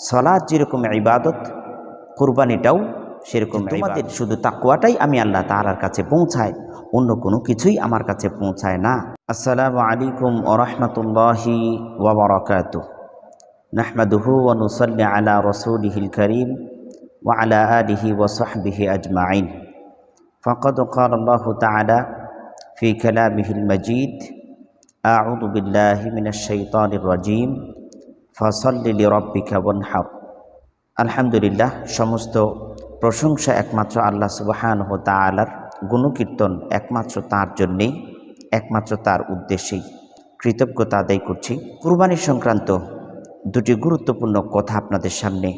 সলাদ যেরকম ইবাদত কুরবানিটাও সেরকম তোমাদের শুধু তাকুয়াটাই আমি আল্লাহ তাআলার কাছে পৌঁছায় অন্য কোনো কিছুই আমার কাছে পৌঁছায় না আসসালামু আলাইকুম ওরহমতুল্লাহি ওবরাকাতু নাহমাদুহু ওয়া নুসাল্লি আলা রাসূলিহিল কারীম ওয়া আলা আলিহি ওয়া সাহবিহি আজমাইন فقد قال الله تعالى في كلامه المجيد أعوذ بالله من الشيطان الرجيم ফসল্লিলি রব্বিকা আলহামদুলিল্লাহ, সমস্ত প্রশংসা একমাত্র আল্লাহ সুবাহান তা আলার গুণকীর্তন একমাত্র তার জন্যেই, একমাত্র তার উদ্দেশ্যেই কৃতজ্ঞতা আদায় করছি। কুরবানি সংক্রান্ত দুটি গুরুত্বপূর্ণ কথা আপনাদের সামনে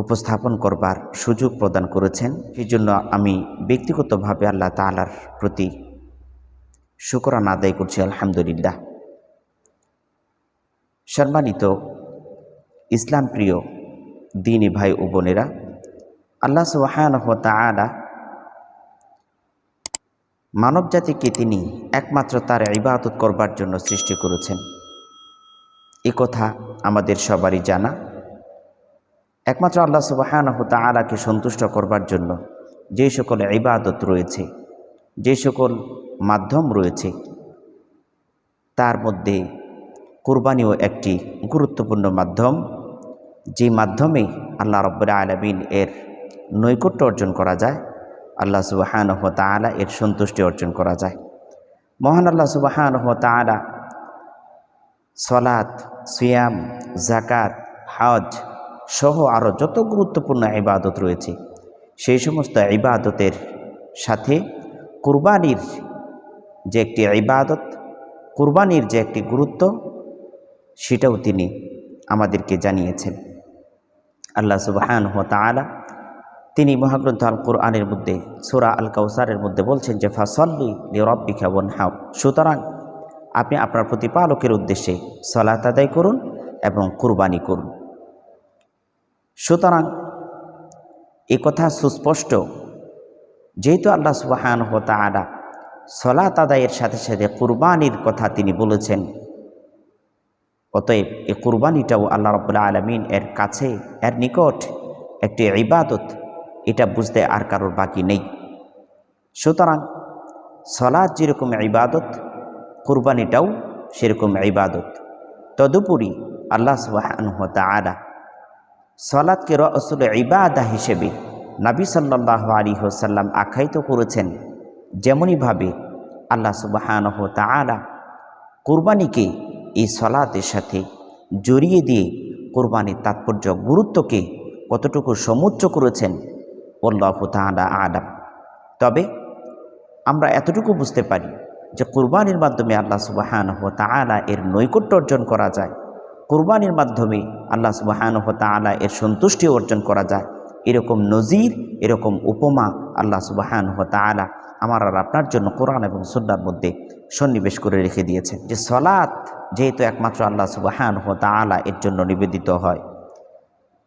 উপস্থাপন করবার সুযোগ প্রদান করেছেন। সেই জন্য আমি ব্যক্তিগতভাবে আল্লাহ তালার প্রতি শুকরান আদায় করছি, আলহামদুলিল্লাহ। সম্মানিত ইসলাম প্রিয় দিনী ভাই ও বোনেরা, আল্লাহ সুবাহান তালা মানব জাতিকে তিনি একমাত্র তার ইবাদত করবার জন্য সৃষ্টি করেছেন। এ কথা আমাদের সবারই জানা। একমাত্র আল্লাহ সুবাহান তালাকে সন্তুষ্ট করবার জন্য যে সকল ইবাদত রয়েছে, যে সকল মাধ্যম রয়েছে, তার মধ্যে কোরবানিও একটি গুরুত্বপূর্ণ মাধ্যম, যে মাধ্যমে আল্লাহ রব্বুল্লা আলমিন এর নৈকট্য অর্জন করা যায়, আল্লাহ সুবাহান তালা এর সন্তুষ্টি অর্জন করা যায়। মহান আল্লাহ সুবাহান তালা সলাত, সিয়াম জাকাত হজ সহ আরও যত গুরুত্বপূর্ণ ইবাদত রয়েছে, সেই সমস্ত ইবাদতের সাথে কুরবানির যে একটি ইবাদত, কুরবানির যে একটি গুরুত্ব সেটাও তিনি আমাদেরকে জানিয়েছেন। আল্লাহ সুবাহান তালা তিনি মহাগ্রন্থ আল কোরআনের মধ্যে, সুরা আল কাউসারের মধ্যে বলছেন যে, ফাসল্লি লিরব্বিকা বন হাও সুতরাং আপনি আপনার প্রতিপালকের উদ্দেশ্যে সলাত আদায় করুন এবং কুরবানি করুন। সুতরাং এ কথা সুস্পষ্ট। যেহেতু আল্লাহ সুবাহান তালা সলাত আদায়ের সাথে সাথে কুরবানির কথা তিনি বলেছেন অতএব এ কুরবানিটাও আল্লাহ রবুল্লা আলমিন এর কাছে, এর নিকট একটি ইবাদত, এটা বুঝতে আর কারোর বাকি নেই। সুতরাং সলাদ যেরকম ইবাদত, কুরবানিটাও সেরকম ইবাদত। তদুপরি আল্লাহ সুবাহানুহ তালা সলাদকে রসুল ইবাদা হিসেবে নাবী সাল্লাহ আলী হোসাল্লাম আখ্যায়িত করেছেন যেমনইভাবে আল্লাহ সুবাহানহ তালা কুরবানিকে এই সলাতের সাথে জড়িয়ে দিয়ে কোরবানির তাৎপর্য, গুরুত্বকে কতটুকু সমুচ্চ করেছেন অল্লাহ তাহলা আলাম। তবে আমরা এতটুকু বুঝতে পারি যে কোরবানির মাধ্যমে আল্লাহ সুবাহান তালা এর নৈকট্য অর্জন করা যায়, কোরবানির মাধ্যমে আল্লাহ সুবাহান তালা এর সন্তুষ্টি অর্জন করা যায়। এরকম নজির, এরকম উপমা আল্লাহ সুবাহান তালা আমার আর আপনার জন্য কোরআন এবং সুন্নার মধ্যে সন্নিবেশ করে রেখে দিয়েছেন যে সলাৎ যেহেতু একমাত্র আল্লাহ সুবাহান হ তালা এর জন্য নিবেদিত হয়।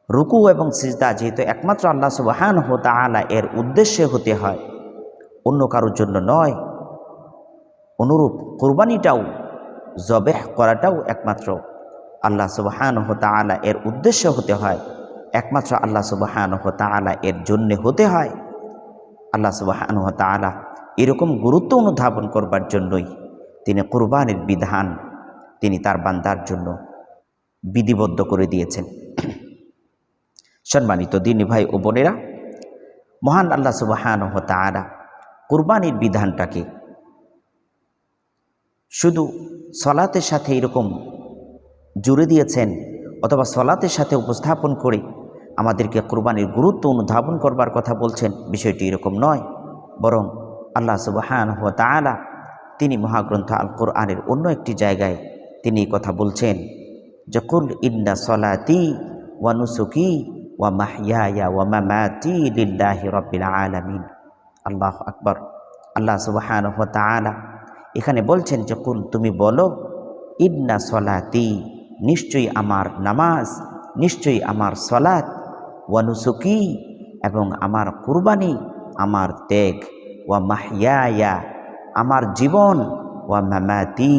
রুকু এবং সিজদা যেহেতু একমাত্র আল্লাহ সুবাহান হ তালা এর উদ্দেশ্যে হতে হয়, অন্য কারোর জন্য নয়। অনুরূপ কোরবানিটাও, জবেহ করাটাও একমাত্র আল্লাহ সুবাহান হ তালা এর উদ্দেশ্য হতে হয়। একমাত্র আল্লাহ সুবাহান হ তালা এর জন্যে হতে হয়। আল্লাহ সুবাহান হ তালা এরকম গুরুত্ব অনুধাবন করবার জন্যই তিনি কোরবানির বিধান তিনি তার বান্দার জন্য বিধিবদ্ধ করে দিয়েছেন। সম্মানিত দিনী ভাই ও বোনেরা, মহান আল্লাহ সুবাহান তালা কোরবানির বিধানটাকে শুধু সলাতের সাথে এরকম জুড়ে দিয়েছেন অথবা সলাতের সাথে উপস্থাপন করে আমাদেরকে কোরবানির গুরুত্ব অনুধাবন করবার কথা বলছেন, বিষয়টি এরকম নয়। বরং আল্লাহ সুবাহান তিনি মহাগ্রন্থ আল কোরআনের অন্য একটি জায়গায় তিনি কথা বলছেন যে, কুল ইন্না সলাতি ওয়া নুসুকি ওয়া মাহিয়া ওয়া মামাতি লিল্লাহি রব্বিল আলামিন। আল্লাহ আকবর। আল্লাহ সুবাহান তালা এখানে বলছেন যে, কুল, তুমি বলো, ইন্না সলাতি নিশ্চয়ই আমার নামাজ, নিশ্চয়ই আমার সলাত ওয়ানুসুকি এবং আমার কুরবানি, আমার ত্যাগ ওয়া মাহিয়া আমার জীবন ওয়া মামাতি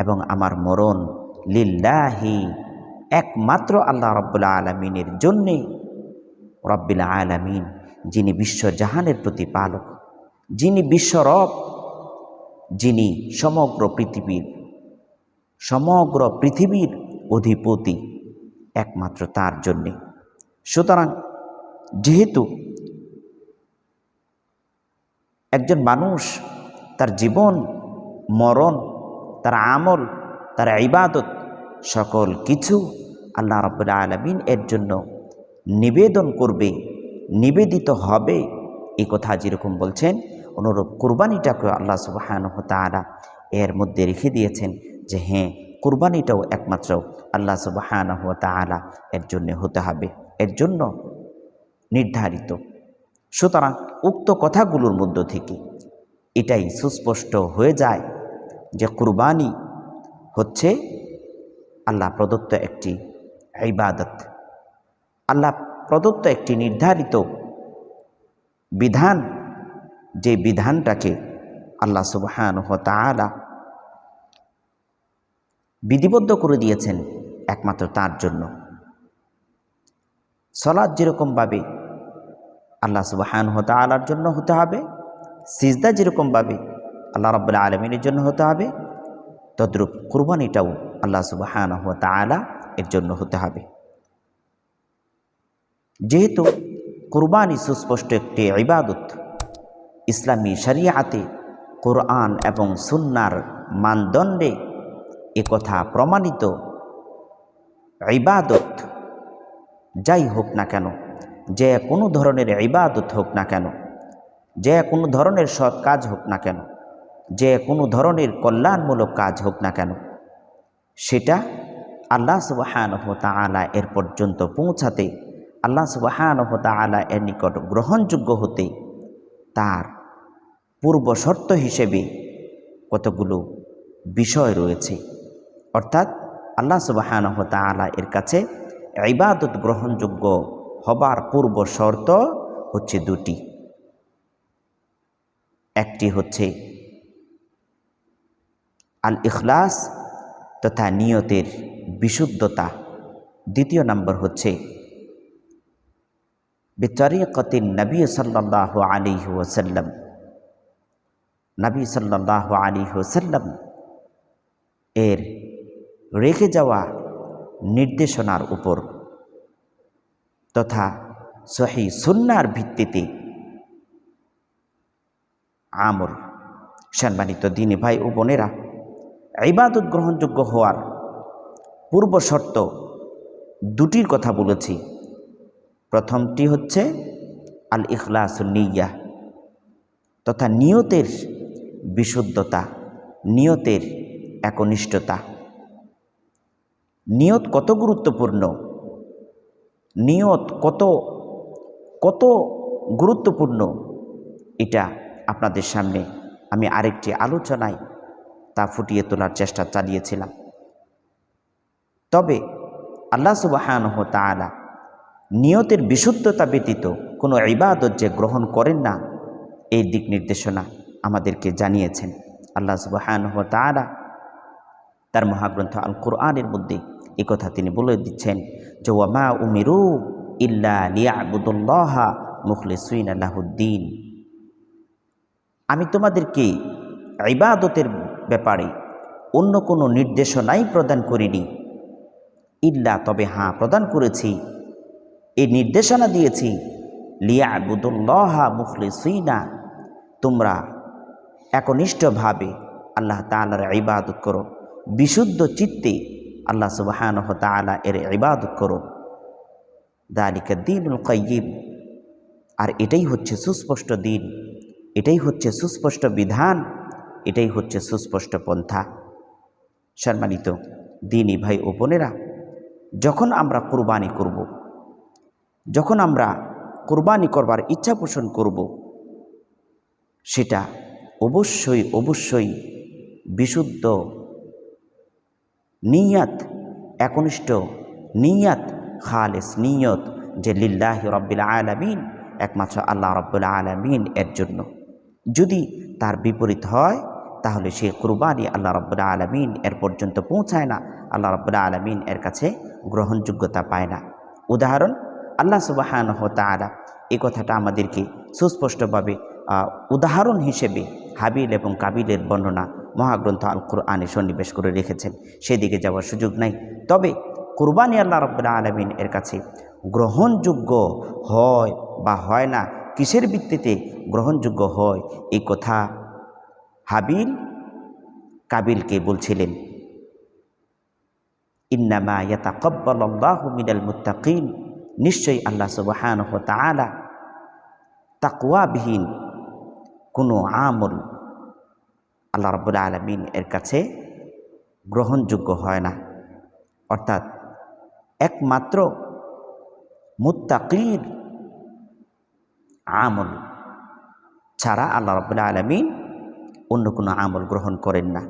এবং আমার মরণ লিল্লাহি একমাত্র আল্লাহ রব্বুল্লা আলমিনের জন্যে রব্বিল আলমিন, যিনি বিশ্বজাহানের প্রতিপালক, যিনি বিশ্বরব যিনি সমগ্র পৃথিবীর সমগ্র পৃথিবীর অধিপতি একমাত্র তার জন্যে। সুতরাং যেহেতু একজন মানুষ তার জীবন, মরণ তার আমল, তার ইবাদত, সকল কিছু আল্লাহ রব্বুল্লা আলমিন এর জন্য নিবেদন করবে, নিবেদিত হবে। এই কথা যেরকম বলছেন, অনুরূপ কুরবানিটাকে আল্লাহ সুবাহান এর মধ্যে রেখে দিয়েছেন যে হ্যাঁ কুরবানিটাও একমাত্র আল্লাহ সুবাহান তালা এর জন্য হতে হবে, এর জন্য নির্ধারিত। সুতরাং উক্ত কথাগুলোর মধ্য থেকে এটাই সুস্পষ্ট হয়ে যায়। যে কুরবানি হচ্ছে আল্লাহ প্রদত্ত একটি ইবাদত। আল্লাহ প্রদত্ত একটি নির্ধারিত বিধান, যে বিধানটাকে আল্লাহ সুবহান তালা বিধিবদ্ধ করে দিয়েছেন একমাত্র তার জন্য। সলাদ যেরকমভাবে আল্লাহ সুবাহান তালার জন্য হতে হবে, সিজদা যেরকমভাবে আল্লাহ রব্বুল্লা আলমিনের জন্য হতে হবে। তদ্রূপ কুরবানিটাও আল্লাহ সুবাহান তালা এর জন্য হতে হবে। যেহেতু কুরবানি সুস্পষ্ট একটি ইবাদত, ইসলামী শরিয়াতে কোরআন এবং সুন্নার মানদণ্ডে একথা প্রমাণিত। ইবাদত যাই হোক না কেন, যে কোনো ধরনের ইবাদত হোক না কেন, যে কোনো ধরনের সৎ কাজ হোক না কেন যে কোনো ধরনের কল্যাণমূলক কাজ হোক না কেন, সেটা আল্লাহ সুবাহান তালা এর পর্যন্ত পৌঁছাতে, আল্লাহ সুবাহান তালা এর নিকট গ্রহণযোগ্য হতে তার পূর্ব শর্ত হিসেবে কতগুলো বিষয় রয়েছে। অর্থাৎ আল্লাহ সুবাহান তালা এর কাছে ইবাদত গ্রহণযোগ্য হবার পূর্ব শর্ত হচ্ছে দুটি। একটি হচ্ছে আল ইখলাস তথা নিয়তের বিশুদ্ধতা দ্বিতীয় নম্বর হচ্ছে বেতরিকতিন নবী সাল্লাহ আলী ওসাল্লাম নবী সাল্লাহ আলী ওসাল্লাম এর রেখে যাওয়া নির্দেশনার উপর তথা সহি সুন্নার ভিত্তিতে আমল সম্মানিত দিনী ভাই ও বোনেরা ইবাদত গ্রহণযোগ্য হওয়ার পূর্ব শর্ত দুটির কথা বলেছি। প্রথমটি হচ্ছে আল ইখলাসুন্নিয়া তথা নিয়তের বিশুদ্ধতা, নিয়তের একনিষ্ঠতা। নিয়ত কত গুরুত্বপূর্ণ? নিয়ত কত কত গুরুত্বপূর্ণ? এটা আপনাদের সামনে আমি আরেকটি আলোচনায় তা ফুটিয়ে তোলার চেষ্টা চালিয়েছিলাম। তবে আল্লাহ সুবাহান তালা নিয়তের বিশুদ্ধতা ব্যতীত কোনো ইবাদত যে গ্রহণ করেন না, এই দিক নির্দেশনা আমাদেরকে জানিয়েছেন। আল্লাহ সুবাহান তার মহাগ্রন্থ আল কোরআনের মধ্যে এ কথা তিনি বলে দিচ্ছেন যে ওয়ামা উমিরু ইল্লা লিয়াবুদুল্লাহা মুখলিসুইন আল্লাহুদ্দিন আমি তোমাদেরকে ইবাদতের ব্যাপারে অন্য কোনো নির্দেশনাই প্রদান করিনি। ইল্লা তবে হ্যাঁ প্রদান করেছি। এই নির্দেশনা দিয়েছি লিয়া লিয়াবুদুল্লাহা মুখলিসুইনা তোমরা একনিষ্ঠভাবে আল্লাহ তালার ইবাদত করো, বিশুদ্ধ চিত্তে আল্লাহ সুবাহান তালা এর ইবাদত করো। দালিকা দিনুল কয়িম আর এটাই হচ্ছে সুস্পষ্ট দিন, এটাই হচ্ছে সুস্পষ্ট বিধান। এটাই হচ্ছে সুস্পষ্ট পন্থা সম্মানিত দিনই ভাই ও বোনেরা, যখন আমরা কোরবানি করব। যখন আমরা কোরবানি করবার ইচ্ছা পোষণ করব, সেটা অবশ্যই অবশ্যই বিশুদ্ধ নিয়াত, একনিষ্ঠ নিয়াত, খালেস নিয়ত যে লিল্লাহ রব্বিল আলমিন, একমাত্র আল্লাহ রব্বুল আলমিন এর জন্য যদি তার বিপরীত হয় তাহলে সে কুরবানি আল্লাহ রব্বুল আলমিন এর পর্যন্ত পৌঁছায় না। আল্লাহ রব্বুল আলমিন এর কাছে গ্রহণযোগ্যতা পায় না। উদাহরণ, আল্লাহ সুবাহান তালা এই কথাটা আমাদেরকে সুস্পষ্টভাবে উদাহরণ হিসেবে হাবিল এবং কাবিলের বর্ণনা মহাগ্রন্থ আল কোরআনে সন্নিবেশ করে রেখেছেন। সেদিকে যাওয়ার সুযোগ নাই। তবে কুরবানি আল্লাহ রব্বুল্লাহ আলমিন এর কাছে গ্রহণযোগ্য হয় বা হয় না, কিসের ভিত্তিতে গ্রহণযোগ্য হয়, এই কথা হাবিল কাবিলকে বলছিলেন, ইন্নামা ইয়াতাকাব্বালাল্লাহু মিনাল মুত্তাকিন। নিশ্চয়ই আল্লাহ সুবহানাহু ওয়া তাআলা তাকওয়াবিহীন কোনো আমল আল্লাহ রাব্বুল আলামিন এর কাছে গ্রহণযোগ্য হয় না। অর্থাৎ একমাত্র মুত্তাকির আমল ছাড়া আল্লাহ রাব্বুল আলামিন অন্য কোনো আমল গ্রহণ করেন না।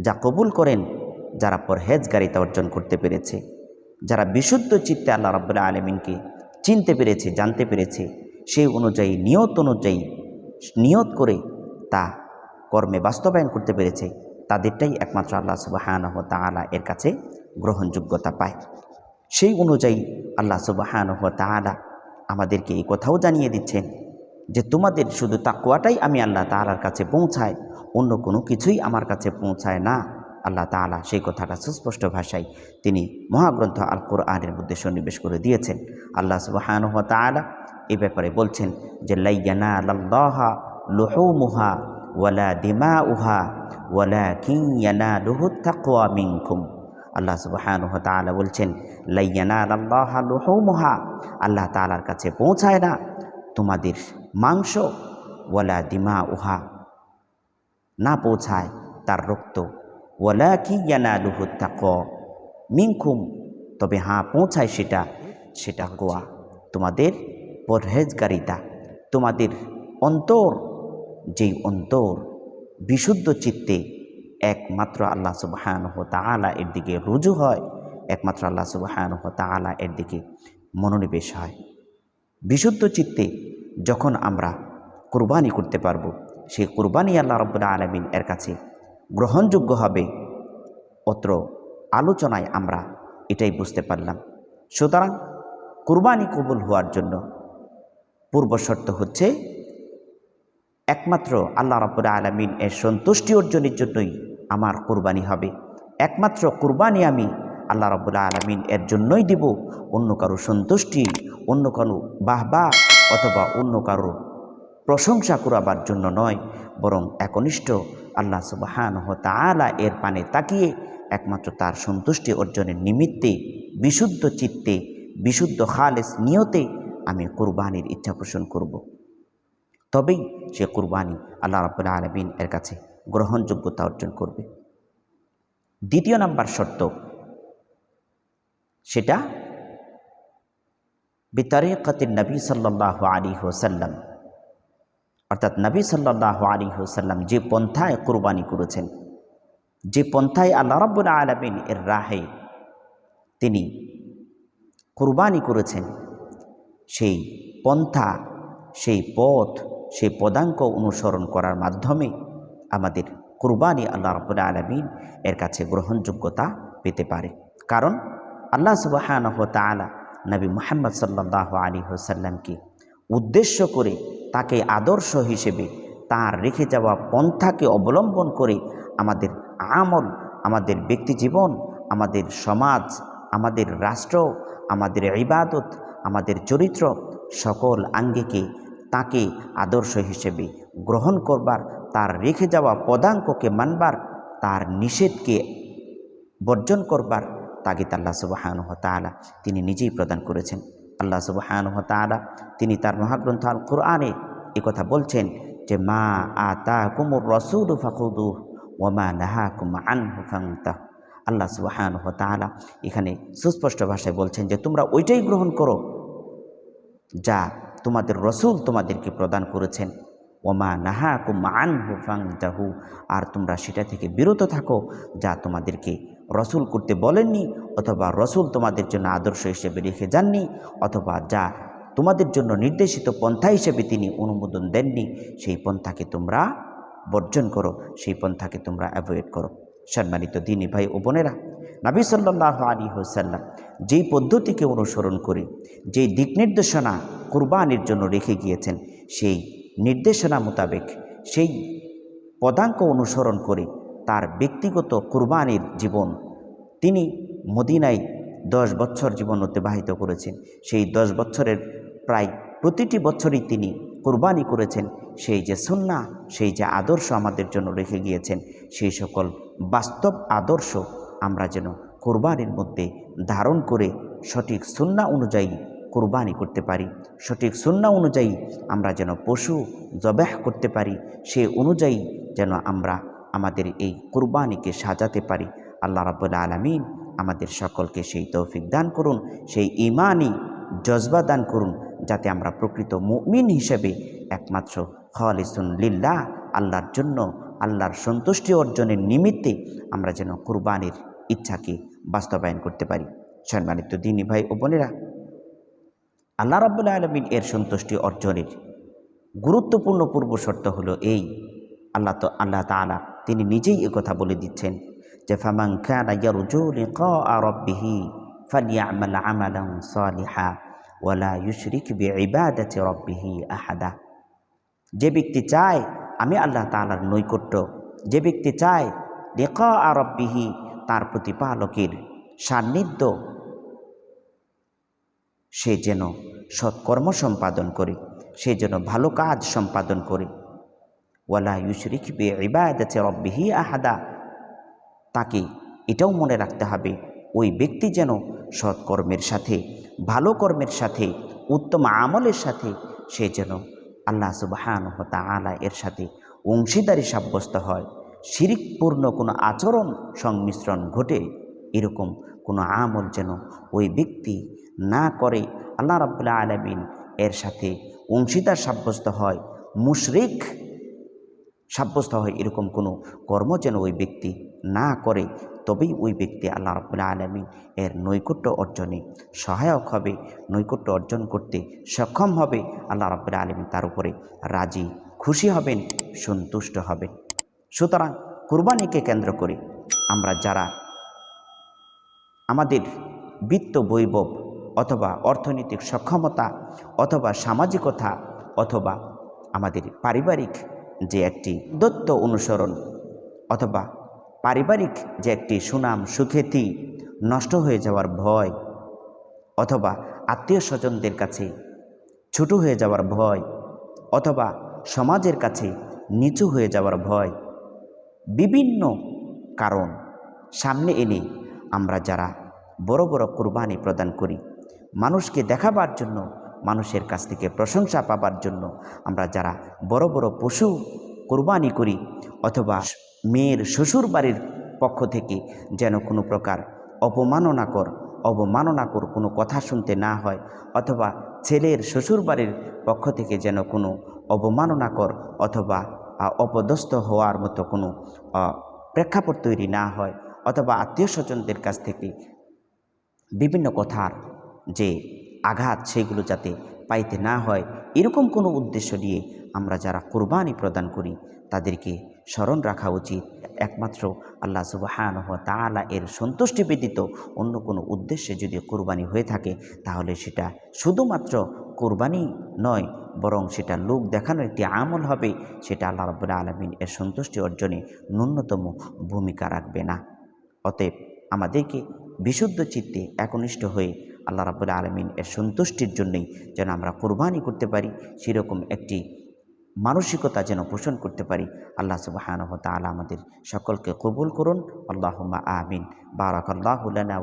যা কবুল করেন, যারা পরহেজগারিতা অর্জন করতে পেরেছে, যারা বিশুদ্ধ চিত্তে আল্লাহ রাব্বুল আলমিনকে চিনতে পেরেছে, জানতে পেরেছে, সেই অনুযায়ী, নিয়ত অনুযায়ী, নিয়ত করে তা কর্মে বাস্তবায়ন করতে পেরেছে, তাদেরটাই একমাত্র আল্লাহ সুবাহানহ তাআলা এর কাছে গ্রহণযোগ্যতা পায়। সেই অনুযায়ী আল্লাহ সুবাহানহ তাআলা আমাদেরকে এই কথাও জানিয়ে দিচ্ছেন যে তোমাদের শুধু তাকুয়াটাই আমি আল্লাহ তাআলার কাছে পৌঁছায় অন্য কোনো কিছুই আমার কাছে পৌঁছায় না। আল্লাহ তাআলা সেই কথাটা সুস্পষ্ট ভাষায় তিনি মহাগ্রন্থ আল কোরআনের মধ্যে সন্নিবেশ করে দিয়েছেন। আল্লাহ সুবাহানহ তাআলা এ ব্যাপারে বলছেন যে, লাইয়ানা আল্লাহা লুহুমুহা ওয়ালা দিমা উহা ওয়ালা কিয়ানা লুহু তাকওয়া মিনকুম। আল্লাহ সুবাহানহ তাআলা বলছেন, লাইয়ানা আল্লাহা লুহুমুহা, আল্লাহ তালার কাছে পৌঁছায় না। তোমাদের মাংস, ওয়ালা দিমা উহা না পৌঁছায় তার রক্ত। ওয়ালা কি ইয়ানা লুহু তাক মিনকুম, তবে হ্যাঁ পৌঁছায় সেটা সেটা কোয়া তোমাদের পরহেজগারিতা, তোমাদের অন্তর, যেই অন্তর বিশুদ্ধ চিত্তে একমাত্র আল্লাহ সুবাহানহ তাআলা এর দিকে রুজু হয়, একমাত্র আল্লাহ সুবাহানহ তাআলা এর দিকে মনোনিবেশ হয়। বিশুদ্ধ চিত্তে যখন আমরা কুরবানি করতে পারব, সেই কুরবানি আল্লাহ রব্বুল্লাহ আলমিন এর কাছে গ্রহণযোগ্য হবে অত্র আলোচনায় আমরা এটাই বুঝতে পারলাম। সুতরাং কুরবানি কবুল হওয়ার জন্য পূর্ব শর্ত হচ্ছে একমাত্র আল্লাহ রব্বুল্লাহ আলমিন এর সন্তুষ্টি অর্জনের জন্যই আমার কুরবানি হবে। একমাত্র কুরবানি আমি আল্লাহ রব্বুল্লাহ আলমিন এর জন্যই দিব। অন্য কারও সন্তুষ্টি, অন্য কারও বাহবা অথবা অন্য কারও প্রশংসা করাবার জন্য নয়, বরং একনিষ্ঠ আল্লাহ সুবাহান তাআলা এর পানে তাকিয়ে একমাত্র তার সন্তুষ্টি অর্জনের নিমিত্তে, বিশুদ্ধ চিত্তে, বিশুদ্ধ খালেস নিয়তে আমি কুরবানির ইচ্ছা পোষণ করব। তবেই সে কুরবানি আল্লাহ রাবুল্লাহ আলমিন এর কাছে গ্রহণযোগ্যতা অর্জন করবে দ্বিতীয় নাম্বার শর্ত, সেটা বিতারিকাতির নবী সাল্লাহ আলী হোসাল্লাম অর্থাৎ নবী সাল্লাহ আলী হোসাল্লাম যে পন্থায় কোরবানি করেছেন, যে পন্থায় আল্লাহ রব্বুল আলমিন এর রাহে তিনি কোরবানি করেছেন, সেই পন্থা, সেই পথ, সেই পদাঙ্ক অনুসরণ করার মাধ্যমে আমাদের কুরবানি আল্লাহ রব্বুল আলমিন এর কাছে গ্রহণযোগ্যতা পেতে পারে। কারণ আল্লাহ সুবাহানহ তালা নবী মোহাম্মদ সাল্লাহ আলী হোসাল্লামকে উদ্দেশ্য করে তাকে আদর্শ হিসেবে তার রেখে যাওয়া পন্থাকে অবলম্বন করে আমাদের আমল, আমাদের ব্যক্তি জীবন, আমাদের সমাজ, আমাদের রাষ্ট্র, আমাদের ইবাদত, আমাদের চরিত্র সকল আঙ্গিকে তাকে আদর্শ হিসেবে গ্রহণ করবার, তার রেখে যাওয়া পদাঙ্ককে মানবার, তার নিষেধকে বর্জন করবার তাগিদ আল্লাহ সুবাহানুহ তালা তিনি নিজেই প্রদান করেছেন। আল্লাহ সুবাহানুহ তালা তিনি তার মহাগ্রন্থ আল কোরআনে কথা বলছেন যে, মা আতা কুমুর রসুল ফাকুদু ওমা নাহা কুম আনহু ফাংতা আল্লাহ সুবাহানুহ তালা এখানে সুস্পষ্ট ভাষায় বলছেন যে, তোমরা ওইটাই গ্রহণ করো যা তোমাদের রসুল তোমাদেরকে প্রদান করেছেন। ওমা নাহা কুম আনহু ফাংতাহু আর তোমরা সেটা থেকে বিরত থাকো যা তোমাদেরকে রসুল করতে বলেননি অথবা রসুল তোমাদের জন্য আদর্শ হিসেবে রেখে যাননি অথবা যা তোমাদের জন্য নির্দেশিত পন্থা হিসেবে তিনি অনুমোদন দেননি, সেই পন্থাকে তোমরা বর্জন করো, সেই পন্থাকে তোমরা অ্যাভয়েড করো। সম্মানিত দিনী ভাই ও বোনেরা, নাবী সাল্লাহ আলী হোসাল্লাম যেই পদ্ধতিকে অনুসরণ করে, যেই দিক নির্দেশনা কুরবানির জন্য রেখে গিয়েছেন, সেই নির্দেশনা মোতাবেক সেই পদাঙ্ক অনুসরণ করে তার ব্যক্তিগত কুরবানির জীবন। তিনি মদিনায় দশ বছর জীবন অতিবাহিত করেছেন। সেই দশ বছরের প্রায় প্রতিটি বছরই তিনি কুরবানি করেছেন। সেই যে সুন্না, সেই যে আদর্শ আমাদের জন্য রেখে গিয়েছেন সেই সকল বাস্তব আদর্শ আমরা যেন কোরবানির মধ্যে ধারণ করে সঠিক সুন্না অনুযায়ী কোরবানি করতে পারি। সঠিক সুন্না অনুযায়ী আমরা যেন পশু জবাহ করতে পারি। সে অনুযায়ী যেন আমরা আমাদের এই কোরবানিকে সাজাতে পারি। আল্লাহ রাবুল্লা আলমিন আমাদের সকলকে সেই তৌফিক দান করুন, সেই ইমানই জজবা দান করুন, যাতে আমরা প্রকৃত মুমিন হিসেবে একমাত্র খালিসুন লিল্লাহ, আল্লাহর জন্য, আল্লাহর সন্তুষ্টি অর্জনের নিমিত্তে আমরা যেন কুরবানির ইচ্ছাকে বাস্তবায়ন করতে পারি। সম্মানিত দিনী ভাই ও বোনেরা, আল্লাহ রাবুল্লাহ আলমিন এর সন্তুষ্টি অর্জনের গুরুত্বপূর্ণ পূর্ব শর্ত হলো এই। আল্লাহ তো, আল্লাহ তালা তিনি নিজেই কথা বলে দিচ্ছেন যে ফামাং খানা ইয়ারজু লিকা রাব্বিহি ফালিয়ামাল আমালান সালিহা ওয়ালা ইউশরিক বিইবাদাতি রাব্বিহি আহাদা। যে ব্যক্তি চায়, আমি আল্লাহ তাআলার নৈকট্য। যে ব্যক্তি চায় লিকা রাব্বিহি তার প্রতিপালকের সান্নিধ্য। সে যেন সৎকর্ম সম্পাদন করে, সে যেন ভালো কাজ সম্পাদন করে। ওয়ালা ইউশরিক বে ইবাদাতে রব্বিহি আহাদা। তাকে এটাও মনে রাখতে হবে, ওই ব্যক্তি যেন সৎকর্মের সাথে, ভালো কর্মের সাথে, উত্তম আমলের সাথে, সে যেন আল্লাহ সুবাহান আলা এর সাথে অংশীদারি সাব্যস্ত হয়। শিরিকপূর্ণ কোনো আচরণ সংমিশ্রণ ঘটে, এরকম কোনো আমল যেন ওই ব্যক্তি না করে, আল্লাহ রাবুল্লাহ আলমিন এর সাথে অংশীদার সাব্যস্ত হয়। মুশরিক সাব্যস্ত হয় এরকম কোনো কর্ম যেন ওই ব্যক্তি না করে, তবেই ওই ব্যক্তি আল্লাহ রবুল্লা আলমিন এর নৈকট্য অর্জনে সহায়ক হবে, নৈকট্য অর্জন করতে সক্ষম হবে, আল্লাহ রবুল্লা আলমিন তার উপরে রাজি, খুশি হবেন, সন্তুষ্ট হবেন। সুতরাং কুরবানিকে কেন্দ্র করে আমরা যারা আমাদের বিত্ত বৈভব অথবা অর্থনৈতিক সক্ষমতা অথবা সামাজিকতা অথবা আমাদের পারিবারিক যে একটি দত্ত অনুসরণ অথবা পারিবারিক যে একটি সুনাম সুখ্যাতি নষ্ট হয়ে যাওয়ার ভয় অথবা আত্মীয় স্বজনদের কাছে ছোট হয়ে যাওয়ার ভয় অথবা সমাজের কাছে নিচু হয়ে যাওয়ার ভয়। বিভিন্ন কারণ সামনে এনে আমরা যারা বড় বড় কোরবানি প্রদান করি, মানুষকে দেখাবার জন্য মানুষের কাছ থেকে প্রশংসা পাবার জন্য আমরা যারা বড় বড় পশু কোরবানি করি অথবা মেয়ের শ্বশুর বাড়ির পক্ষ থেকে যেন কোনো প্রকার অপমাননাকর, অবমাননাকর কোনো কথা শুনতে না হয় অথবা ছেলের শ্বশুর বাড়ির পক্ষ থেকে যেন কোনো অবমাননাকর অথবা অপদস্থ হওয়ার মতো কোনো প্রেক্ষাপট তৈরি না হয় অথবা আত্মীয় স্বজনদের কাছ থেকে বিভিন্ন কথার যে আঘাত সেগুলো যাতে পাইতে না হয়, এরকম কোনো উদ্দেশ্য নিয়ে আমরা যারা কোরবানি প্রদান করি, তাদেরকে স্মরণ রাখা উচিত। একমাত্র আল্লাহ সুবাহান তালা এর সন্তুষ্টি ব্যতীত অন্য কোনো উদ্দেশ্যে যদি কোরবানি হয়ে থাকে, তাহলে সেটা শুধুমাত্র কোরবানি নয়, বরং সেটা লোক দেখানোর একটি আমল হবে, সেটা আল্লাহ রবুল্লা আলমিন এর সন্তুষ্টি অর্জনে ন্যূনতম ভূমিকা রাখবে না। অতএব আমাদেরকে বিশুদ্ধ চিত্তে একনিষ্ঠ হয়ে আল্লাহ রাবুল আলমিন এর সন্তুষ্টির জন্যই যেন আমরা কোরবানি করতে পারি, সেরকম একটি মানসিকতা যেন পোষণ করতে পারি। আল্লাহ সুবাহানহ আমাদের সকলকে কবুল করুন। আল্লাহমা আমিন। বারাকাল্লাহুলানা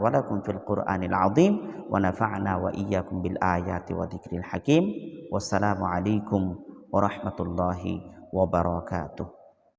বিল আয়াতি হাকীম। ওয়াসসালামু আলাইকুম ওয়া রাহমাতুল্লাহি ওয়া বারাকাতুহু।